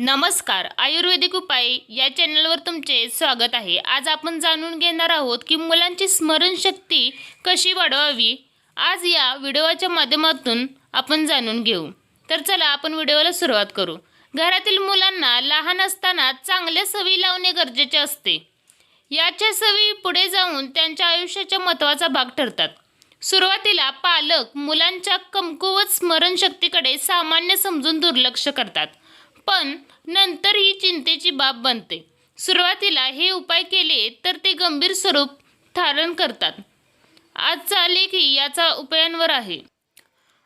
नमस्कार आयुर्वेदिक उपाय या चॅनलवर तुमचे स्वागत आहे. आज आपण जाणून घेणार आहोत की मुलांची स्मरणशक्ती कशी वाढवावी? आज या व्हिडिओच्या माध्यमातून आपण जाणून घेऊ. तर चला आपण व्हिडिओला सुरुवात करू. घरातील मुलांना लहान असताना चांगल्या सवयी लावणे गरजेचे असते. याच्या सवयी पुढे जाऊन त्यांच्या आयुष्याच्या महत्त्वाचा भाग ठरतात. सुरुवातीला पालक मुलांच्या कमकुवत स्मरणशक्तीकडे सामान्य समजून दुर्लक्ष करतात. पण नंतर ही चिंतेची बाब बनते. सुरुवातीला हे उपाय केले तर ते गंभीर स्वरूप धारण करतात. आजचा लेखी याचा उपायांवर आहे.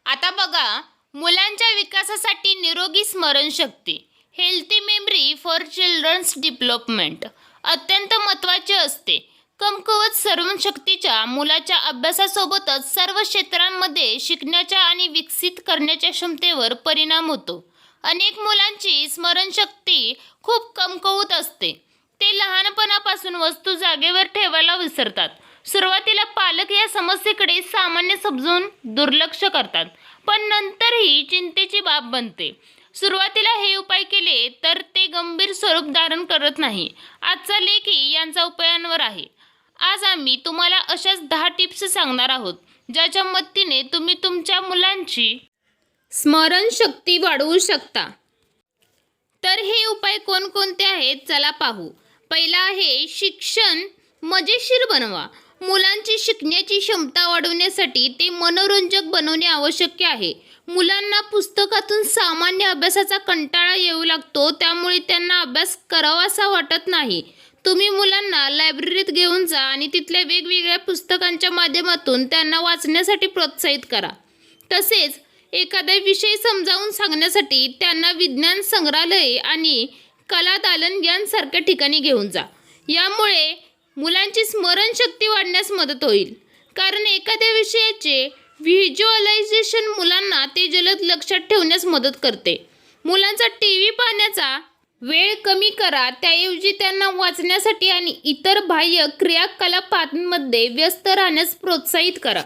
आता बघा मुलांच्या विकासासाठी निरोगी स्मरणशक्ती healthy memory for childrens development अत्यंत महत्त्वाचे असते. कमकुवत सर्वशक्तीच्या मुलाच्या अभ्यासासोबतच सर्व क्षेत्रांमध्ये शिकण्याच्या आणि विकसित करण्याच्या क्षमतेवर परिणाम होतो. अनेक मुलांची स्मरणशक्ती खूप कमकवत असते. ते लहानपणापासून वस्तू जागेवर ठेवायला विसरतात. सुरुवातीला पालक या समस्येकडे सामान्य समजून दुर्लक्ष करतात पण नंतर ही चिंतेची बाब बनते. सुरुवातीला हे उपाय केले तर ते गंभीर स्वरूप धारण करत नाही. आजचा लेखी यांचा उपायांवर आहे. आज आम्ही तुम्हाला अशाच दहा टिप्स सांगणार आहोत ज्याच्या मदतीने तुम्ही तुमच्या मुलांची स्मरणशक्ती वाढवू शकता. तर हे उपाय कोणकोणते आहेत? चला पाहू. पहिला आहे शिक्षण मजेशीर बनवा. मुलांची शिकण्याची क्षमता वाढवण्यासाठी ते मनोरंजक बनवणे आवश्यक आहे. मुलांना पुस्तकातून सामान्य अभ्यासाचा कंटाळा येऊ लागतो त्यामुळे त्यांना अभ्यास करावासा वाटत नाही. तुम्ही मुलांना लायब्ररीत घेऊन जा आणि तिथल्या वेगवेगळ्या पुस्तकांच्या माध्यमातून त्यांना वाचण्यासाठी प्रोत्साहित करा. तसेच एखादा विषय समजावून सांगण्यासाठी त्यांना विज्ञान संग्रहालय आणि कला दालन यांसारख्या ठिकाणी घेऊन जा. यामुळे मुलांची स्मरणशक्ती वाढण्यास मदत होईल. कारण एखाद्या विषयाचे व्हिज्युअलायझेशन मुलांना ते जलद लक्षात ठेवण्यास मदत करते. मुलांचा टी व्ही पाहण्याचा वेळ कमी करा त्याऐवजी त्यांना वाचण्यासाठी आणि इतर बाह्य क्रियाकलापांमध्ये व्यस्त राहण्यास प्रोत्साहित करा.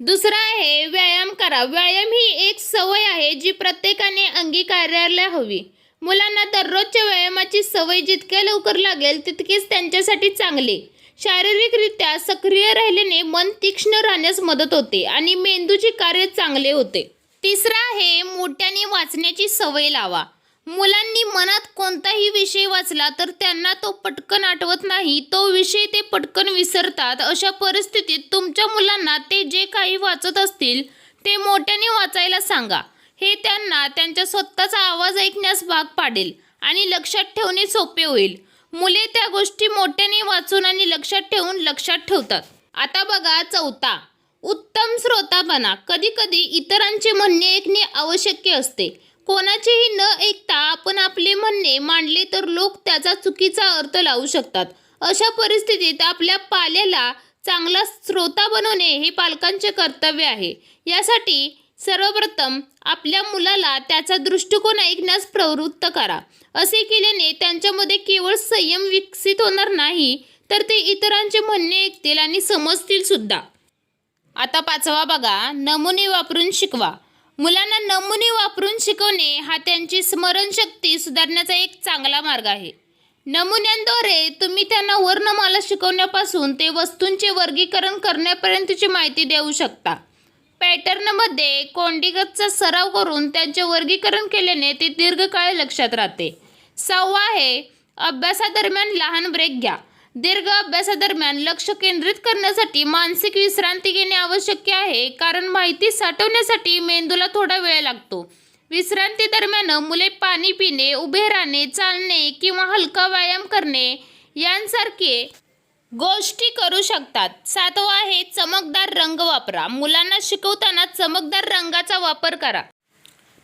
दुसरा आहे व्यायाम करा. व्यायाम ही एक सवय आहे जी प्रत्येकाने अंगीकारायला हवी. मुलांना दररोजच्या व्यायामाची सवय जितक्या लवकर लागेल तितकेच त्यांच्यासाठी चांगले. शारीरिकरित्या सक्रिय राहिल्याने मन तीक्ष्ण राहण्यास मदत होते आणि मेंदूचे कार्य चांगले होते. तिसरा आहे मोठ्याने वाचण्याची सवय लावा. मुलांनी मनात कोणताही विषय वाचला तर त्यांना तो पटकन आठवत नाही. तो विषय ते पटकन विसरतात. अशा परिस्थितीत तुमच्या मुलांना ते जे काही वाचत असतील ते मोठ्याने वाचायला सांगा. हे त्यांना त्यांच्या स्वतःचा आवाज ऐकण्यास भाग पाडेल आणि लक्षात ठेवणे सोपे होईल. मुले त्या गोष्टी मोठ्याने वाचून आणि लक्षात ठेवून लक्षात ठेवतात. आता बघा चौथा. उत्तम श्रोता बना. कधी कधी इतरांचे म्हणणे ऐकणे आवश्यक असते. कोणाचेही न ऐकता आपण आपले म्हणणे मांडले तर लोक त्याचा चुकीचा अर्थ लावू शकतात. अशा परिस्थितीत आपल्या पाल्याला चांगला श्रोता बनवणे हे पालकांचे कर्तव्य आहे. यासाठी सर्वप्रथम आपल्या मुलाला त्याचा दृष्टिकोन ऐकण्यास प्रवृत्त करा. असे केल्याने त्यांच्यामध्ये केवळ संयम विकसित होणार नाही तर ते इतरांचे म्हणणे ऐकतील आणि समजतील सुद्धा. आता पाचवा बघा नमुने वापरून शिकवा. मुलांना नमुने वापरून शिकवणे हा त्यांची स्मरणशक्ती सुधारण्याचा एक चांगला मार्ग आहे. नमुन्यांद्वारे तुम्ही त्यांना वर्णमाला शिकवण्यापासून ते वस्तूंचे वर्गीकरण करण्यापर्यंतची माहिती देऊ शकता. पॅटर्नमध्ये कोंडीगतचा सराव करून त्यांचे वर्गीकरण केल्याने ते दीर्घकाळ लक्षात राहते. सहावा आहे अभ्यासादरम्यान लहान ब्रेक घ्या. दीर्घ अभ्यासादरम्यान लक्ष केंद्रित करण्यासाठी मानसिक विश्रांती घेणे आवश्यक आहे कारण माहिती साठवण्यासाठी मेंदूला थोडा वेळ लागतो. विश्रांती दरम्यान मुले पाणी पिणे उभे राहणे चालणे किंवा हलका व्यायाम करणे यांसारखे गोष्टी करू शकतात. सातवा आहे चमकदार रंग वापरा. मुलांना शिकवताना चमकदार रंगाचा वापर करा.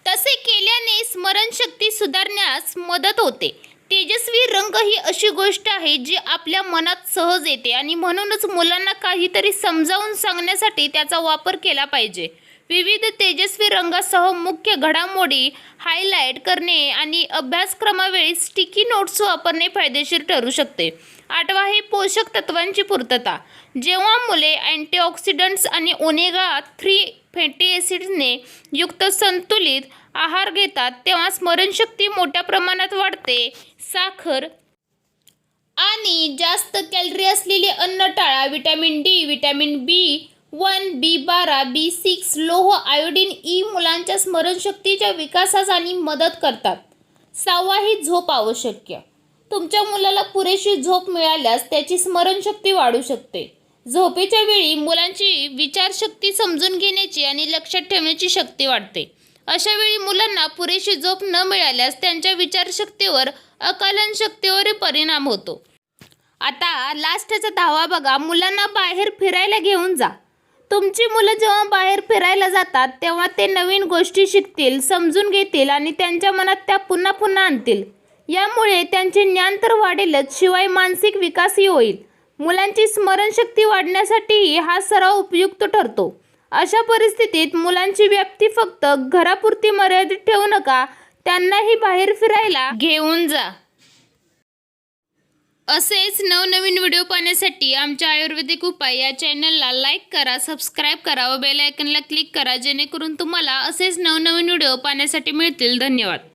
तसे केल्याने स्मरणशक्ती सुधारण्यास मदत होते. तेजस्वी रंग ही अशी गोष्ट आहे जी आपल्या मनात सहज येते आणि म्हणूनच मुलांना काहीतरी समजावून सांगण्यासाठी त्याचा वापर केला पाहिजे. विविध तेजस्वी रंगासह मुख्य घडामोडी हायलाईट करणे आणि अभ्यासक्रमावेळी स्टिकी नोट्स वापरणे फायदेशीर ठरू शकते. आठवा आहे पोषक तत्वांची पूर्तता. जेव्हा मुले अँटीऑक्सिडंट्स आणि ओनेगा थ्री फॅटी ॲसिड्सने युक्त संतुलित आहार घेतात तेव्हा स्मरणशक्ती मोठ्या प्रमाणात वाढते. साखर आणि जास्त कॅलरी असलेले अन्न टाळा. Vitamin D vitamin B one B बारा बी सिक्स लोह आयोडीन ई मुलांच्या स्मरणशक्तीच्या विकासास आणि मदत करतात. सहावा ही झोप आवश्यक. तुमच्या मुलाला पुरेशी झोप मिळाल्यास त्याची स्मरणशक्ती वाढू शकते. झोपेच्या वेळी मुलांची विचारशक्ती समजून घेण्याची आणि लक्षात ठेवण्याची शक्ती वाढते. अशा वेळी मुलांना पुरेशी झोप न मिळाल्यास त्यांच्या विचारशक्तीवर अकालन शक्तीवर परिणाम होतो. आता लास्टचा धावा बघा. मुलांना बाहेर फिरायला घेऊन जा. तुमची मुलं जेव्हा बाहेर फिरायला जातात तेव्हा ते नवीन गोष्टी शिकतील समजून घेतील आणि त्यांच्या मनात त्या पुन्हा पुन्हा आणतील. यामुळे त्यांचे ज्ञान तर वाढेलच शिवाय मानसिक विकासही होईल. मुलांची स्मरणशक्ती वाढण्यासाठीही हा सराव उपयुक्त ठरतो. अशा परिस्थितीत मुलांची व्याप्ती फक्त घरापुरती मर्यादित ठेवू नका त्यांनाही बाहेर फिरायला घेऊन जा. असेच नवनवीन व्हिडिओ पाहण्यासाठी आमच्या आयुर्वेदिक उपाय या चॅनलला लाईक करा सबस्क्राईब करा व बेल आयकनला क्लिक करा जेणेकरून तुम्हाला असेच नवनवीन व्हिडिओ पाहण्यासाठी मिळतील. धन्यवाद.